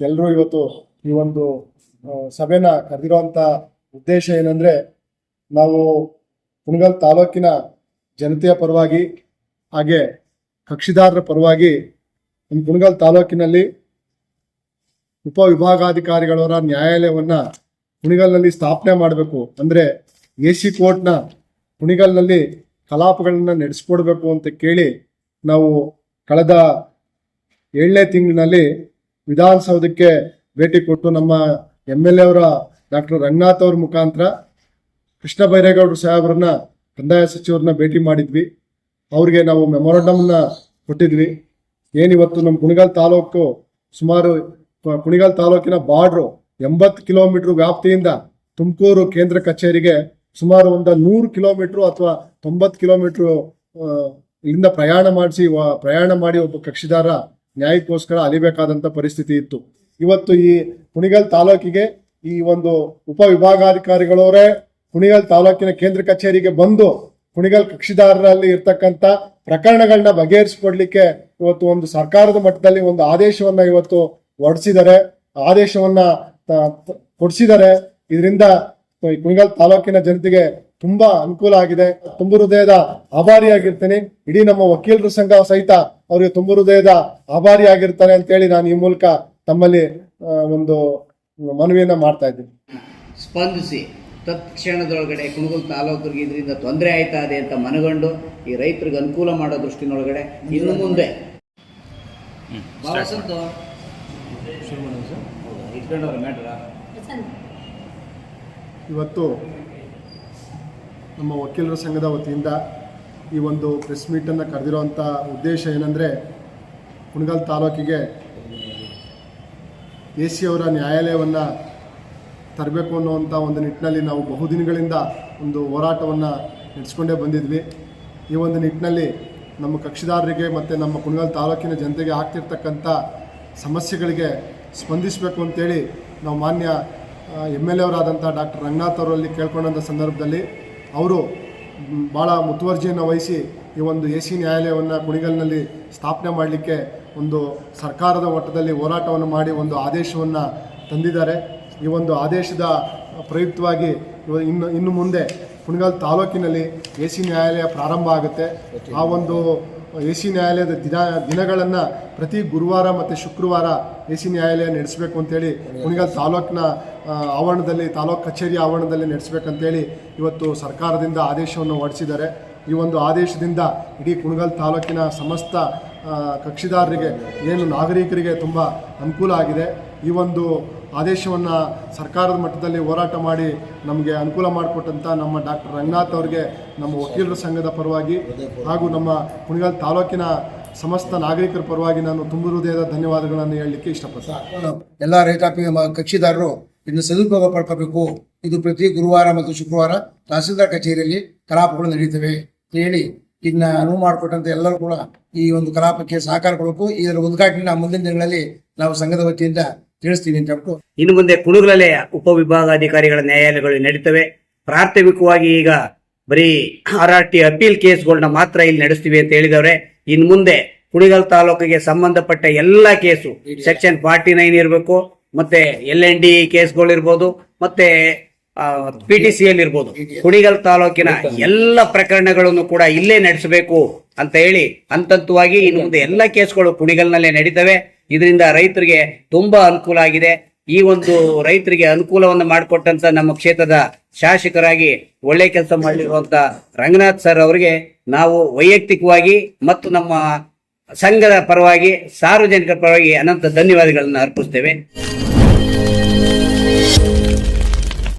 ಎಲ್ಲರೂ ಇವತ್ತು ಈ ಒಂದು ಸಭೆನ ಕರೆದಿರುವಂತ ಉದ್ದೇಶ ಏನಂದ್ರೆ ನಾವು ಪುಣಗಲ್ ತಾಲೂಕಿನ ಜನತೆಯ ಪರವಾಗಿ ಹಾಗೆ ಕಕ್ಷಿದಾರರ ಪರವಾಗಿ ನಮ್ಮ ಕುಣಗಲ್ ತಾಲೂಕಿನಲ್ಲಿ ಉಪವಿಭಾಗಾಧಿಕಾರಿಗಳವರ ನ್ಯಾಯಾಲಯವನ್ನ ಕುಣಿಗಲ್ನಲ್ಲಿ ಸ್ಥಾಪನೆ ಮಾಡಬೇಕು. ಅಂದ್ರೆ ಎ ಸಿ ಕೋರ್ಟ್ನ ಕುಣಿಗಲ್ನಲ್ಲಿ ಕಲಾಪಗಳನ್ನ ನಡೆಸ್ಕೊಡ್ಬೇಕು ಅಂತ ಕೇಳಿ ನಾವು ಕಳೆದ ಏಳನೇ ತಿಂಗಳಿನಲ್ಲಿ ವಿಧಾನಸೌಧಕ್ಕೆ ಭೇಟಿ ಕೊಟ್ಟು ನಮ್ಮ ಎಂ ಎಲ್ ಎ ಅವರ ಡಾಕ್ಟರ್ ರಂಗನಾಥ್ ಅವ್ರ ಮುಖಾಂತರ ಕೃಷ್ಣ ಬೈರೇಗೌಡರು ಸಾಹೇಬ್ರನ್ನ ಕಂದಾಯ ಸಚಿವರನ್ನ ಭೇಟಿ ಮಾಡಿದ್ವಿ. ಅವ್ರಿಗೆ ನಾವು ಮೆಮೊರಾಂಡಮ್ನ ಕೊಟ್ಟಿದ್ವಿ. ಏನಿವತ್ತು ನಮ್ಮ ಕುಣಿಗಲ್ ತಾಲೂಕು ಸುಮಾರು ಕುಣಿಗಲ್ ತಾಲೂಕಿನ ಬಾರ್ಡ್ರು ಎಂಬತ್ತು ಕಿಲೋಮೀಟರ್ ವ್ಯಾಪ್ತಿಯಿಂದ ತುಮಕೂರು ಕೇಂದ್ರ ಕಚೇರಿಗೆ ಸುಮಾರು ಒಂದು ನೂರು ಕಿಲೋಮೀಟ್ರು ಅಥವಾ ತೊಂಬತ್ತು ಕಿಲೋಮೀಟ್ರು ಇಲ್ಲಿಂದ ಪ್ರಯಾಣ ಮಾಡಿಸಿ ಪ್ರಯಾಣ ಮಾಡಿ ಒಬ್ಬ ಕಕ್ಷಿದಾರ ನ್ಯಾಯಕ್ಕೋಸ್ಕರ ಅಲಿಬೇಕಾದಂಥ ಪರಿಸ್ಥಿತಿ ಇತ್ತು. ಇವತ್ತು ಈ ಕುಣಿಗಲ್ ತಾಲೂಕಿಗೆ ಈ ಒಂದು ಉಪವಿಭಾಗಾಧಿಕಾರಿಗಳವರೇ ಕುಣಿಗಲ್ ತಾಲೂಕಿನ ಕೇಂದ್ರ ಕಚೇರಿಗೆ ಬಂದು ಕುಣಿಗಲ್ ಕಕ್ಷಿದಾರರಲ್ಲಿ ಇರ್ತಕ್ಕಂಥ ಪ್ರಕರಣಗಳನ್ನ ಬಗೆಹರಿಸಿಕೊಡ್ಲಿಕ್ಕೆ ಇವತ್ತು ಒಂದು ಸರ್ಕಾರದ ಮಟ್ಟದಲ್ಲಿ ಒಂದು ಆದೇಶವನ್ನ ಇವತ್ತು ಹೊರಡಿಸಿದ್ದಾರೆ ಆದೇಶವನ್ನ ಕೊಡಿಸಿದ್ದಾರೆ. ಇದರಿಂದ ಕುಣಿಗಲ್ ತಾಲೂಕಿನ ಜನತೆಗೆ ತುಂಬಾ ಅನುಕೂಲ ಆಗಿದೆ. ತುಂಬ ಹೃದಯದ ಆಭಾರಿಯಾಗಿರ್ತೇನೆ ಇಡೀ ನಮ್ಮ ವಕೀಲರ ಸಂಘ ಸಹಿತ ಅವರಿಗೆ ತುಂಬ ಹೃದಯದ ಆಭಾರಿ ಆಗಿರ್ತಾನೆ ಅಂತ ಹೇಳಿ ನಾನು ಈ ಮೂಲಕ ತಮ್ಮಲ್ಲಿ ಒಂದು ಮನವಿಯನ್ನ ಮಾಡ್ತಾ ಇದ್ದೀನಿ. ಸ್ಪಂದಿಸಿ. ತತ್ಕ್ಷಣದೊಳಗಡೆ ಕುಣಗುಲ್ ತಾಲೂಕರಿಗೆ ಇದರಿಂದ ತೊಂದರೆ ಆಯ್ತಾ ಇದೆ ಅಂತ ಮನಗಂಡು ಈ ರೈತರಿಗೆ ಅನುಕೂಲ ಮಾಡೋ ದೃಷ್ಟಿನೊಳಗಡೆ ಇನ್ನು ಮುಂದೆ. ಇವತ್ತು ನಮ್ಮ ವಕೀಲರ ಸಂಘದ ವತಿಯಿಂದ ಈ ಒಂದು ಪ್ರೆಸ್ ಮೀಟನ್ನು ಕರೆದಿರೋವಂಥ ಉದ್ದೇಶ ಏನಂದರೆ, ಕುಣಗಲ್ ತಾಲೂಕಿಗೆ ಎ ಸಿ ಅವರ ನ್ಯಾಯಾಲಯವನ್ನು ತರಬೇಕು ಅನ್ನೋವಂಥ ಒಂದು ನಿಟ್ಟಿನಲ್ಲಿ ನಾವು ಬಹುದಿನಗಳಿಂದ ಒಂದು ಹೋರಾಟವನ್ನು ನಡೆಸ್ಕೊಂಡೇ ಬಂದಿದ್ವಿ. ಈ ಒಂದು ನಿಟ್ಟಿನಲ್ಲಿ ನಮ್ಮ ಕಕ್ಷಿದಾರರಿಗೆ ಮತ್ತು ನಮ್ಮ ಕುಣಗಲ್ ತಾಲೂಕಿನ ಜನತೆಗೆ ಆಗ್ತಿರ್ತಕ್ಕಂಥ ಸಮಸ್ಯೆಗಳಿಗೆ ಸ್ಪಂದಿಸಬೇಕು ಅಂತೇಳಿ ನಾವು ಮಾನ್ಯ ಎಂ ಎಲ್ ಎ ಅವರಾದಂಥ ಡಾಕ್ಟರ್ ರಂಗನಾಥ್ ಅವರಲ್ಲಿ ಕೇಳ್ಕೊಂಡಂಥ ಸಂದರ್ಭದಲ್ಲಿ ಅವರು ಭಾಳ ಮುತುವರ್ಜಿಯನ್ನು ವಹಿಸಿ ಈ ಒಂದು ಎ ಸಿ ನ್ಯಾಯಾಲಯವನ್ನು ಕುಣಿಗಲ್ನಲ್ಲಿ ಸ್ಥಾಪನೆ ಮಾಡಲಿಕ್ಕೆ ಒಂದು ಸರ್ಕಾರದ ಮಟ್ಟದಲ್ಲಿ ಹೋರಾಟವನ್ನು ಮಾಡಿ ಒಂದು ಆದೇಶವನ್ನು ತಂದಿದ್ದಾರೆ. ಈ ಒಂದು ಆದೇಶದ ಪ್ರಯುಕ್ತವಾಗಿ ಇನ್ನು ಇನ್ನು ಮುಂದೆ ಕುಣಿಗಲ್ ತಾಲೂಕಿನಲ್ಲಿ ಎ ಸಿ ನ್ಯಾಯಾಲಯ ಪ್ರಾರಂಭ ಆಗುತ್ತೆ. ಆ ಒಂದು ಎ ಸಿ ನ್ಯಾಯಾಲಯದ ದಿನ, ದಿನಗಳನ್ನು ಪ್ರತಿ ಗುರುವಾರ ಮತ್ತು ಶುಕ್ರವಾರ ಎ ಸಿ ನ್ಯಾಯಾಲಯ ನಡೆಸಬೇಕು ಅಂತೇಳಿ ಕುಣಿಗಲ್ ತಾಲೂಕಿನ ಆವರಣದಲ್ಲಿ, ತಾಲೂಕು ಕಚೇರಿ ಆವರಣದಲ್ಲಿ ನಡೆಸಬೇಕಂತೇಳಿ ಇವತ್ತು ಸರ್ಕಾರದಿಂದ ಆದೇಶವನ್ನು ಹೊರಡಿಸಿದ್ದಾರೆ. ಈ ಒಂದು ಆದೇಶದಿಂದ ಇಡೀ ಕುಣಗಲ್ ತಾಲೂಕಿನ ಸಮಸ್ತ ಕಕ್ಷಿದಾರರಿಗೆ, ಏನು ನಾಗರಿಕರಿಗೆ ತುಂಬ ಅನುಕೂಲ ಆಗಿದೆ. ಈ ಒಂದು ಆದೇಶವನ್ನು ಸರ್ಕಾರದ ಮಟ್ಟದಲ್ಲಿ ಹೋರಾಟ ಮಾಡಿ ನಮಗೆ ಅನುಕೂಲ ಮಾಡಿಕೊಟ್ಟಂಥ ನಮ್ಮ ಡಾಕ್ಟರ್ ರಂಗನಾಥ್ ಅವರಿಗೆ, ನಮ್ಮ ವಕೀಲರ ಸಂಘದ ಪರವಾಗಿ ಹಾಗೂ ನಮ್ಮ ಕುಣಿಗಲ್ ತಾಲೂಕಿನ ಸಮಸ್ತ ನಾಗರಿಕರ ಪರವಾಗಿ ನಾನು ತುಂಬ ಹೃದಯದ ಧನ್ಯವಾದಗಳನ್ನು ಹೇಳಲಿಕ್ಕೆ ಇಷ್ಟಪಡ್ತೀನಿ. ಎಲ್ಲ ರೈತಾಪಿ ಕಕ್ಷಿದಾರರು ಇನ್ನು ಸದುಪಯೋಗ ಪಡ್ಕೋಬೇಕು. ಇದು ಪ್ರತಿ ಗುರುವಾರ ಮತ್ತು ಶುಕ್ರವಾರ ತಹಸೀಲ್ದಾರ್ ಕಚೇರಿಯಲ್ಲಿ ಕಲಾಪಗಳು ನಡೆಯುತ್ತವೆ ಹೇಳಿ ಇದನ್ನ ಅನುವು ಮಾಡಿಕೊಟ್ಟಂತ ಎಲ್ಲರೂ ಕೂಡ ಈ ಒಂದು ಕಲಾಪಕ್ಕೆ ಸಹಕಾರ ಕೊಡಬೇಕು ಇದರ ಉದ್ಘಾಟನೆ ಮುಂದಿನ ದಿನಗಳಲ್ಲಿ ನಾವು ಸಂಘದ ವತಿಯಿಂದ ತಿಳಿಸ್ತೀವಿ ಅಂತ ಹೇಳ್ಬಿಟ್ಟು ಇನ್ನು ಮುಂದೆ ಕುಣುಗಲಲೆ ಉಪವಿಭಾಗಾಧಿಕಾರಿಗಳ ನ್ಯಾಯಾಲಯಗಳು ನಡೀತವೆ. ಪ್ರಾಥಮಿಕವಾಗಿ ಈಗ ಬರೀ ಆರ್ ಆರ್ ಟಿ ಅಪೀಲ್ ಕೇಸ್ಗಳನ್ನ ಮಾತ್ರ ಇಲ್ಲಿ ನಡೆಸ್ತೀವಿ ಅಂತ ಹೇಳಿದವ್ರೆ. ಇನ್ನು ಮುಂದೆ ಕುಣಿಗಲ್ ತಾಲೂಕಿಗೆ ಸಂಬಂಧಪಟ್ಟ ಎಲ್ಲ ಕೇಸು ಸೆಕ್ಷನ್ ಫಾರ್ಟಿ ನೈನ್ ಇರಬೇಕು ಮತ್ತೆ ಎಲ್ ಎನ್ ಡಿ ಕೇಸ್ಗಳು ಇರ್ಬೋದು ಮತ್ತೆ ಪಿ ಟಿ ಸಿ ಅಲ್ಲಿ ಇರ್ಬೋದು ಕುಣಿಗಲ್ ತಾಲೂಕಿನ ಎಲ್ಲ ಪ್ರಕರಣಗಳನ್ನು ಕೂಡ ಇಲ್ಲೇ ನಡೆಸಬೇಕು ಅಂತ ಹೇಳಿ ಹಂತವಾಗಿ ಇನ್ನು ಮುಂದೆ ಎಲ್ಲ ಕೇಸ್ಗಳು ಕುಣಿಗಲ್ನಲ್ಲೇ ನಡೀತವೆ. ಇದರಿಂದ ರೈತರಿಗೆ ತುಂಬಾ ಅನುಕೂಲ ಆಗಿದೆ. ಈ ಒಂದು ರೈತರಿಗೆ ಅನುಕೂಲವನ್ನು ಮಾಡಿಕೊಟ್ಟಂತ ನಮ್ಮ ಕ್ಷೇತ್ರದ ಶಾಸಕರಾಗಿ ಒಳ್ಳೆ ಕೆಲಸ ಮಾಡಿರುವಂತ ರಂಗನಾಥ್ ಸರ್ ಅವರಿಗೆ ನಾವು ವೈಯಕ್ತಿಕವಾಗಿ ಮತ್ತು ನಮ್ಮ ಸಂಘದ ಪರವಾಗಿ ಸಾರ್ವಜನಿಕರ ಪರವಾಗಿ ಅನಂತ ಧನ್ಯವಾದಗಳನ್ನು ಅರ್ಪಿಸ್ತೇವೆ.